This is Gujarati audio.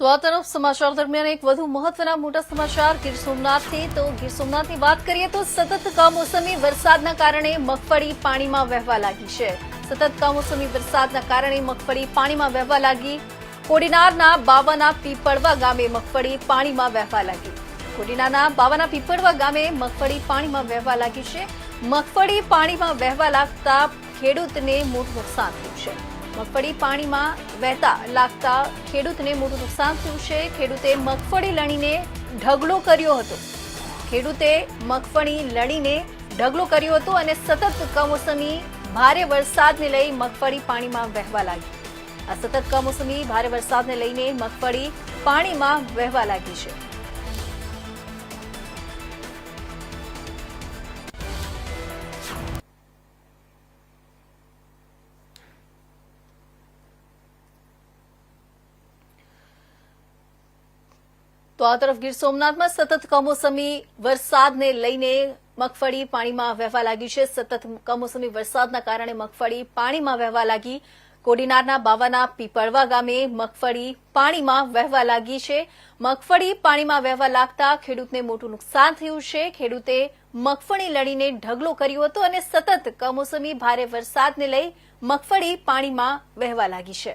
તો આ તરફ સમાચાર દરમિયાન એક વધુ મહત્વના મોટા સમાચાર. ગીર સોમનાથથી તો ગીર સોમનાથની વાત કરીએ તો સતત કમોસમી વરસાદના કારણે મગફળી પાણીમાં વહેવા લાગી છે. સતત કમોસમી વરસાદના કારણે મગફળી પાણીમાં વહેવા લાગી. કોડીનારના બાવાના પીપળવા ગામે મગફળી પાણીમાં વહેવા લાગી. કોડીનારના બાવાના પીપળવા ગામે મગફળી પાણીમાં વહેવા લાગી છે. મગફળી પાણીમાં વહેવા લાગતા ખેડૂતને મોટું નુકસાન થયું છે. મગફળી પાણીમાં વહેતા લાગતા ખેડૂતને મોટું નુકસાન થયું છે. ખેડૂતે મગફળી લણીને ઢગલો કર્યો હતો. ખેડૂતે મગફળી લણીને ઢગલો કર્યો હતો અને સતત કમોસમી ભારે વરસાદને લઈ મગફળી પાણીમાં વહેવા લાગી. આ સતત કમોસમી ભારે વરસાદને લઈને મગફળી પાણીમાં વહેવા લાગી છે. તો આ તરફ ગીર સોમનાથમાં સતત કમોસમી વરસાદને લઈને મગફળી પાણીમાં વહેવા લાગી છે. સતત કમોસમી વરસાદના કારણે મગફળી પાણીમાં વહેવા લાગી. કોડીનારના બાવાના પીપળવા ગામે મગફળી પાણીમાં વહેવા લાગી છે. મગફળી પાણીમાં વહેવા લાગતા ખેડૂતને મોટું નુકસાન થયું છે. ખેડૂતે મગફળી લડીને ઢગલો કર્યો હતો અને સતત કમોસમી ભારે વરસાદને લઈ મગફળી પાણીમાં વહેવા લાગી છે.